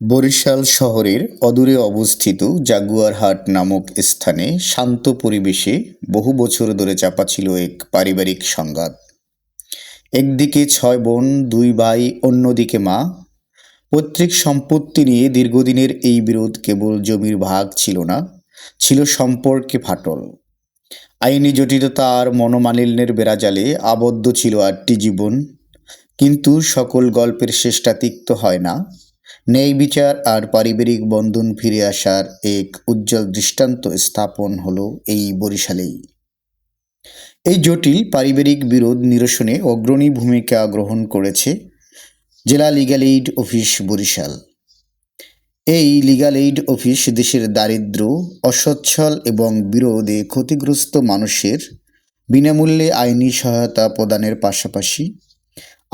বরিশাল শহরের অদূরে অবস্থিত জাগুয়ারহাট নামক স্থানে শান্ত পরিবেশে বহু বছর ধরে চাপা ছিল এক পারিবারিক সংঘাত। একদিকে ছয় বোন, দুই ভাই, অন্যদিকে মা। পৈতৃক সম্পত্তি নিয়ে দীর্ঘদিনের এই বিরোধ কেবল জমির ভাগ ছিল না, ছিল সম্পর্কে ফাটল। আইনি জটিলতা আর মনোমালিন্যের বেড়াজালে আবদ্ধ ছিল আটটি জীবন, কিন্তু সকল গল্পের শেষটা তিক্ত হয় না। ন্যায় বিচার আর পারিবারিক বন্ধন ফিরে আসার এক উজ্জ্বল দৃষ্টান্ত স্থাপন হলো এই বরিশালেই। এই জটিল পারিবারিক বিরোধ নিরসনে অগ্রণী ভূমিকা গ্রহণ করেছে জেলা লিগ্যাল এইড অফিস বরিশাল। এই লিগ্যাল এইড অফিস দেশের দারিদ্র, অসচ্ছল এবং বিরোধে ক্ষতিগ্রস্ত মানুষের বিনামূল্যে আইনি সহায়তা প্রদানের পাশাপাশি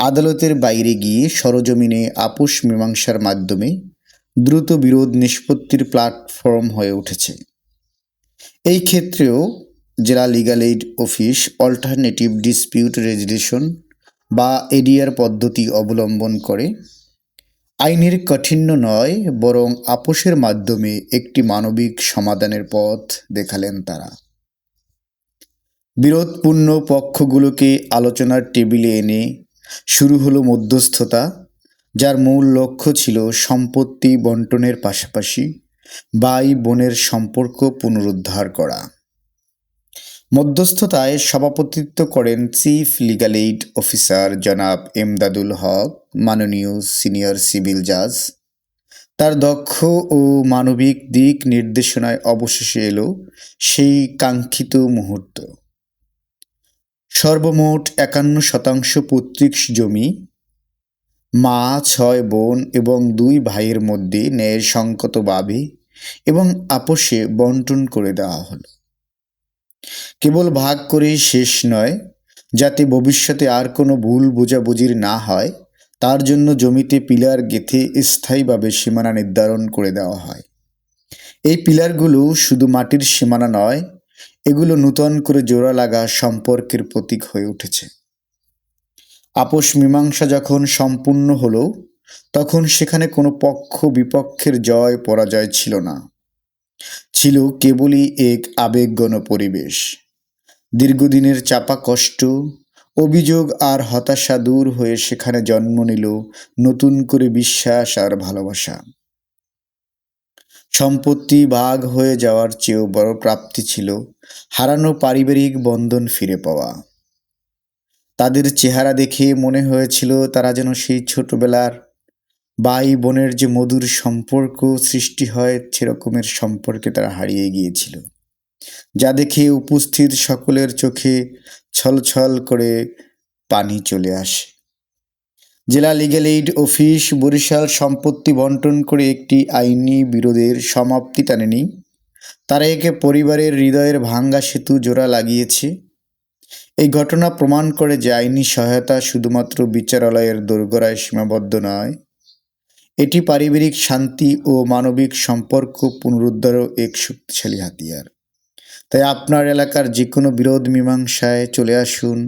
আদালতের বাইরে গিয়ে সরজমিনে আপোষ মীমাংসার মাধ্যমে দ্রুত বিরোধ নিষ্পত্তির প্ল্যাটফর্ম হয়ে উঠেছে। এই ক্ষেত্রেও জেলা legal aid office alternative dispute resolution বা এডিআর পদ্ধতি অবলম্বন করে। আইনের কাঠিন্য নয়, বরং আপোষের মাধ্যমে একটি মানবিক সমাধানের পথ দেখালেন তারা। বিরোধপূর্ণ পক্ষগুলোকে আলোচনার টেবিলে এনে শুরু হলো মধ্যস্থতা, যার মূল লক্ষ্য ছিল সম্পত্তি বন্টনের পাশাপাশি বাই বোনের সম্পর্ক পুনরুদ্ধার করা। মধ্যস্থতায় সভাপতিত্ব করেন চিফ লিগ্যাল এইড অফিসার জনাব এমদাদুল হক, মাননীয় সিনিয়র সিভিল জাজ। তার দক্ষ ও মানবিক দিক নির্দেশনায় অবশেষে এলো সেই কাঙ্ক্ষিত মুহূর্ত। সর্বমোট একান্ন শতাংশ পৈতৃক জমি। মা, ছয় বোন এবং দুই ভাইয়ের মধ্যে ন্যায়ের সংকটভাবে এবং আপোষে বন্টন করে দেওয়া হলো। কেবল ভাগ করেই শেষ নয়, যাতে ভবিষ্যতে আর কোনো ভুল বোঝাবুঝির না হয়, তার জন্য জমিতে পিলার গেঁথে স্থায়ীভাবে সীমানা নির্ধারণ করে দেওয়া হয়। এই পিলারগুলো শুধু মাটির সীমানা নয় এগুলো নূতন করে জোড়া লাগা সম্পর্কের প্রতীক হয়ে উঠেছে। আপোষ মীমাংসা যখন সম্পূর্ণ হলো, তখন সেখানে কোনো পক্ষ বিপক্ষের জয় পরাজয় ছিল না। ছিল কেবলই এক আবেগগণ পরিবেশ। দীর্ঘদিনের চাপা কষ্ট, অভিযোগ আর হতাশা দূর হয়ে সেখানে জন্ম নিল নতুন করে বিশ্বাস আর ভালোবাসা। সম্পত্তি ভাগ হয়ে যাওয়ার চেয়েও বড় প্রাপ্তি ছিল হারানো পারিবারিক বন্ধন ফিরে পাওয়া। তাদের চেহারা দেখে মনে হয়েছিল তারা যেন সেই ছোটবেলার ভাই বোনের যে মধুর সম্পর্ক সৃষ্টি হয় সেরকমের সম্পর্কে তারা হারিয়ে গিয়েছিল। যা দেখে উপস্থিত সকলের চোখে ছলছল করে পানি চলে আসে। জেলা লিগ্যাল এইড অফিস বরিশাল সম্পত্তি বন্টন করে একটি আইনি বিরোধের সমাপ্তি টানেনি। তারা একে পরিবারের হৃদয়ের ভাঙ্গা সেতু জোড়া লাগিয়েছে। এই ঘটনা প্রমাণ করে যে আইনি সহায়তা শুধুমাত্র বিচারালয়ের দোরগোড়ায় সীমাবদ্ধ নয়, এটি পারিবারিক শান্তি ও মানবিক সম্পর্ক পুনরুদ্ধারও এক শক্তিশালী হাতিয়ার। তাই আপনার এলাকার যে কোনো বিরোধ মীমাংসায় চলে আসুন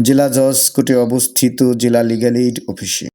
জেলা জজ কোর্টে অবস্থিত জেলা লিগ্যাল এইড অফিসে